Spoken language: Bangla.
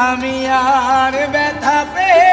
আমি আর ব্যথা পেয়ে